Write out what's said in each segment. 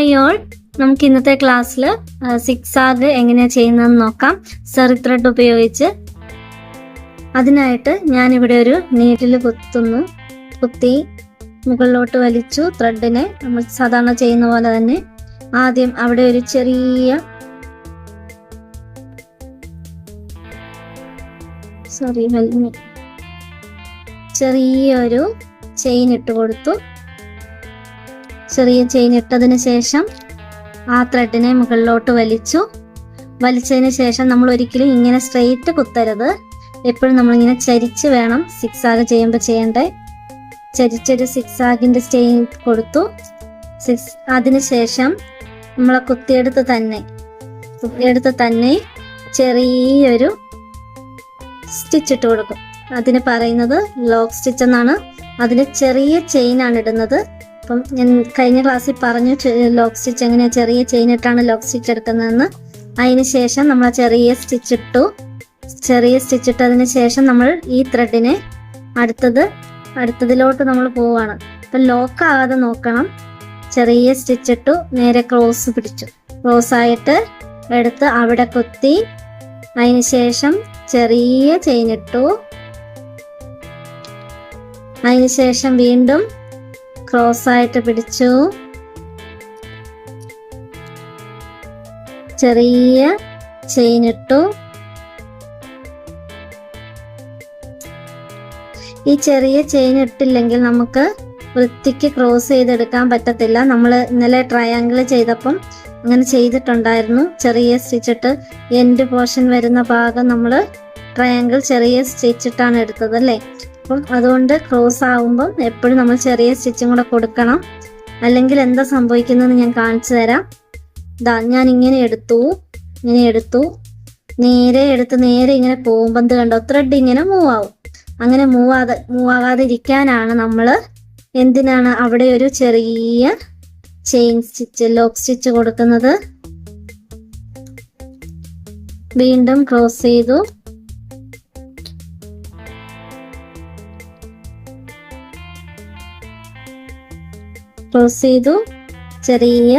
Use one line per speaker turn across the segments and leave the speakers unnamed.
Hi all നമുക്ക് ഇന്നത്തെ ക്ലാസ്സിൽ സിക്സ് ആഗ് എങ്ങനെയാണ് ചെയ്യുന്നതെന്ന് നോക്കാം. സെറി ത്രെഡ് ഉപയോഗിച്ച്. അതിനായിട്ട് ഞാനിവിടെ ഒരു നീഡിൽ കുത്തുന്നു. കുത്തി മുകളിലോട്ട് വലിച്ചു ത്രെഡിനെ നമ്മൾ സാധാരണ ചെയ്യുന്ന പോലെ തന്നെ ആദ്യം അവിടെ ഒരു ചെറിയ സോറി ചെറിയൊരു ചെയിൻ ഇട്ട് കൊടുത്തു. ചെറിയ ചെയിൻ ഇട്ടതിന് ശേഷം ആ ത്രെഡിനെ മുകളിലോട്ട് വലിച്ചു. വലിച്ചതിന് ശേഷം നമ്മൾ ഒരിക്കലും ഇങ്ങനെ സ്ട്രെയിറ്റ് കുത്തരുത്. എപ്പോഴും നമ്മളിങ്ങനെ ചരിച്ച് വേണം സിക്സ് ആഗ് ചെയ്യുമ്പോൾ ചെയ്യേണ്ടത് ചരിച്ചൊരു സിക്സ് ആഗിന്റെ സ്റ്റെയിൻ കൊടുത്തു. സിക്സ് അതിന് ശേഷം നമ്മളെ കുത്തിയെടുത്ത് തന്നെ കുത്തിയെടുത്ത് തന്നെ ചെറിയൊരു സ്റ്റിച്ച് ഇട്ട് കൊടുക്കും. അതിന് പറയുന്നത് ലോക്ക് സ്റ്റിച്ച് എന്നാണ്. അതിന് ചെറിയ ചെയിൻ ആണ് ഇടുന്നത്. അപ്പം ഞാൻ കഴിഞ്ഞ ക്ലാസ്സിൽ പറഞ്ഞു ലോക്ക് സ്റ്റിച്ച് എങ്ങനെയാ ചെറിയ ചെയിൻ ഇട്ടാണ് ലോക്ക് സ്റ്റിച്ച് എടുക്കുന്നതെന്ന്. അതിന് ശേഷം നമ്മൾ ചെറിയ സ്റ്റിച്ച് ഇട്ടു. ചെറിയ സ്റ്റിച്ച് ഇട്ടതിന് ശേഷം നമ്മൾ ഈ ത്രെഡിനെ അടുത്തത് അടുത്തതിലോട്ട് നമ്മൾ പോവാണ്. അപ്പം ലോക്ക് ആകാതെ നോക്കണം. ചെറിയ സ്റ്റിച്ച് ഇട്ടു നേരെ ക്രോസ് പിടിച്ചു. ക്രോസ് ആയിട്ട് എടുത്ത് അവിടെ കൊത്തി. അതിന് ശേഷം ചെറിയ ചെയിൻ ഇട്ടു. അതിനുശേഷം വീണ്ടും ക്രോസ് ആയിട്ട് പിടിച്ചു. ചെറിയ ചെയിൻ ഇട്ടു. ഈ ചെറിയ ചെയിൻ ഇട്ടില്ലെങ്കിൽ നമുക്ക് വൃത്തിക്ക് ക്രോസ് ചെയ്തെടുക്കാൻ പറ്റത്തില്ല. നമ്മൾ ഇന്നലെ ട്രയാങ്കിൾ ചെയ്തപ്പം അങ്ങനെ ചെയ്തിട്ടുണ്ടായിരുന്നു. ചെറിയ സ്റ്റിച്ചിട്ട് എൻഡ് പോർഷൻ വരുന്ന ഭാഗം നമ്മൾ ട്രയാങ്കിൾ ചെറിയ സ്റ്റിച്ചിട്ടാണ് എടുത്തത് അല്ലേ? അപ്പം അതുകൊണ്ട് ക്രോസ് ആവുമ്പം എപ്പോഴും നമ്മൾ ചെറിയ സ്റ്റിച്ചും കൂടെ കൊടുക്കണം. അല്ലെങ്കിൽ എന്താ സംഭവിക്കുന്നതെന്ന് ഞാൻ കാണിച്ചു തരാം. ഇതാ ഞാൻ ഇങ്ങനെ എടുത്തു ഇങ്ങനെ എടുത്തു. നേരെ എടുത്ത് നേരെ ഇങ്ങനെ പോകുമ്പോൾ എന്ത് കണ്ടോ ത്രെഡ് ഇങ്ങനെ മൂവ് ആവും. അങ്ങനെ മൂവ് ആകാതെ മൂവ് ആകാതെ ഇരിക്കാനാണ് നമ്മൾ എന്തിനാണ് അവിടെ ഒരു ചെറിയ ചെയിൻ സ്റ്റിച്ച് ലോക്ക് സ്റ്റിച്ച് കൊടുക്കുന്നത്. വീണ്ടും ക്രോസ് ചെയ്തു. ക്ലോസ് ചെയ്തു. ചെറിയ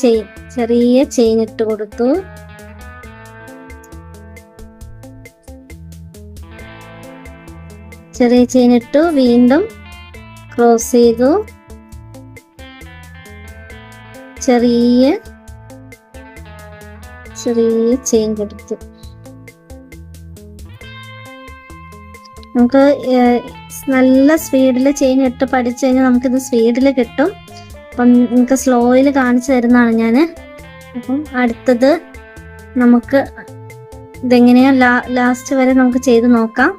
ചെയിൻ ചെറിയ ചെയിൻ ഇട്ട് കൊടുത്തു. ചെറിയ ചെയിൻ ഇട്ടു. വീണ്ടും ക്ലോസ് ചെയ്തു. ചെറിയ ചെറിയ ചെയിൻ കൊടുത്തു. നമുക്ക് നല്ല സ്പീഡിൽ ചെയിൻ ഇട്ട് പഠിച്ചു കഴിഞ്ഞാൽ നമുക്കിത് സ്പീഡിൽ കിട്ടും. അപ്പം നിങ്ങൾക്ക് സ്ലോയിൽ കാണിച്ചു തരുന്നതാണ് ഞാൻ അപ്പം അടുത്തത് നമുക്ക് ഇതെങ്ങനെയാ ലാ ലാസ്റ്റ് വരെ നമുക്ക് ചെയ്ത് നോക്കാം.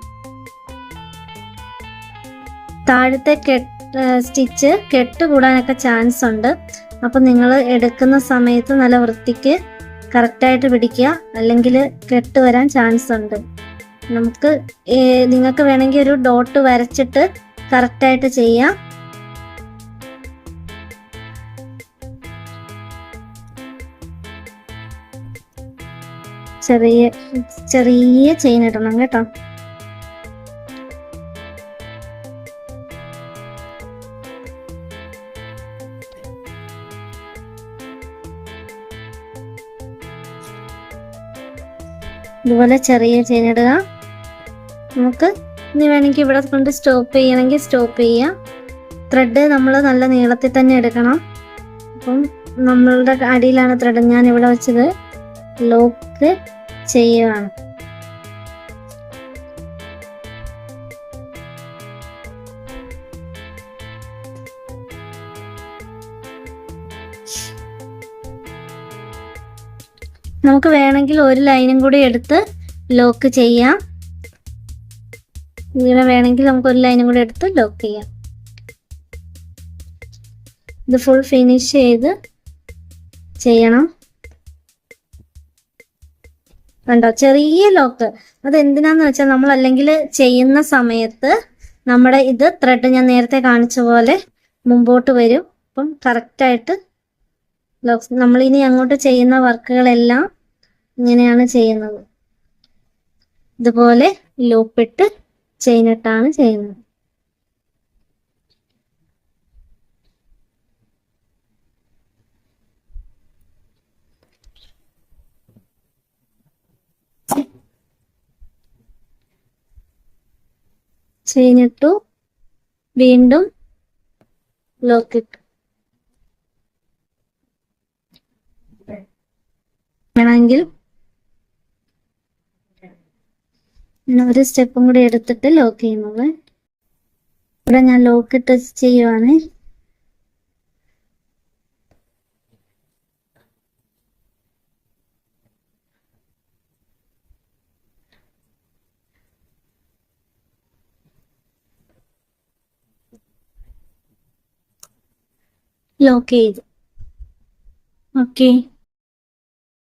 താഴത്തെ കെട്ട് സ്റ്റിച്ച് കെട്ട് കൂടാനൊക്കെ ചാൻസ് ഉണ്ട്. അപ്പം നിങ്ങൾ എടുക്കുന്ന സമയത്ത് നല്ല വൃത്തിക്ക് കറക്റ്റായിട്ട് പിടിക്കുക. അല്ലെങ്കിൽ കെട്ട് വരാൻ ചാൻസ് ഉണ്ട്. നമുക്ക് നിങ്ങൾക്ക് വേണമെങ്കിൽ ഒരു ഡോട്ട് വരച്ചിട്ട് കറക്റ്റായിട്ട് ചെയ്യാം. ചെറിയ ചെറിയ ചെയിൻ ഇടണം കേട്ടോ. ഇതുപോലെ ചെറിയ ചെയിൻ ഇടുക. നമുക്ക് ഇനി വേണമെങ്കിൽ ഇവിടെ കൊണ്ട് സ്റ്റോപ്പ് ചെയ്യണമെങ്കിൽ സ്റ്റോപ്പ് ചെയ്യാം ത്രെഡ് നമ്മൾ നല്ല നീളത്തിൽ തന്നെ എടുക്കണം. അപ്പം നമ്മളുടെ അടിയിലാണ് ത്രെഡ് ഞാൻ ഇവിടെ വെച്ചത്. ലോക്ക് ചെയ്യുകയാണ് നമുക്ക് വേണമെങ്കിൽ ഒരു ലൈനും കൂടി എടുത്ത് ലോക്ക് ചെയ്യാം. ഇങ്ങനെ വേണമെങ്കിൽ നമുക്ക് ഒരു ലൈനും കൂടി എടുത്ത് ലോക്ക് ചെയ്യാം. ഇത് ഫുൾ ഫിനിഷ് ചെയ്ത് ചെയ്യണം. കണ്ടോ? ചെറിയ ലോക്ക് അത് എന്തിനാന്ന് വെച്ചാൽ നമ്മൾ അല്ലെങ്കിൽ ചെയ്യുന്ന സമയത്ത് നമ്മുടെ ഇത് ത്രെഡ് ഞാൻ നേരത്തെ കാണിച്ച പോലെ മുമ്പോട്ട് വരും. അപ്പം കറക്റ്റായിട്ട് ലോക്സ് നമ്മളിനി അങ്ങോട്ട് ചെയ്യുന്ന വർക്കുകളെല്ലാം ഇങ്ങനെയാണ് ചെയ്യുന്നത്. ഇതുപോലെ ലൂപ്പിട്ട് ചെയിനിട്ടാണ് ചെയ്യുന്നത്. ചെയിൻ വീണ്ടും ലോക്ക് ഇട്ടു. വേണമെങ്കിൽ ഒരു സ്റ്റെപ്പും കൂടി എടുത്തിട്ട് ലോക്ക് ചെയ്യുന്നത്. ഇവിടെ ഞാൻ ലോക്ക് ഇട്ട് ചെയ്യുവാണ്. ലോക്ക് ചെയ്തു ഓക്കെ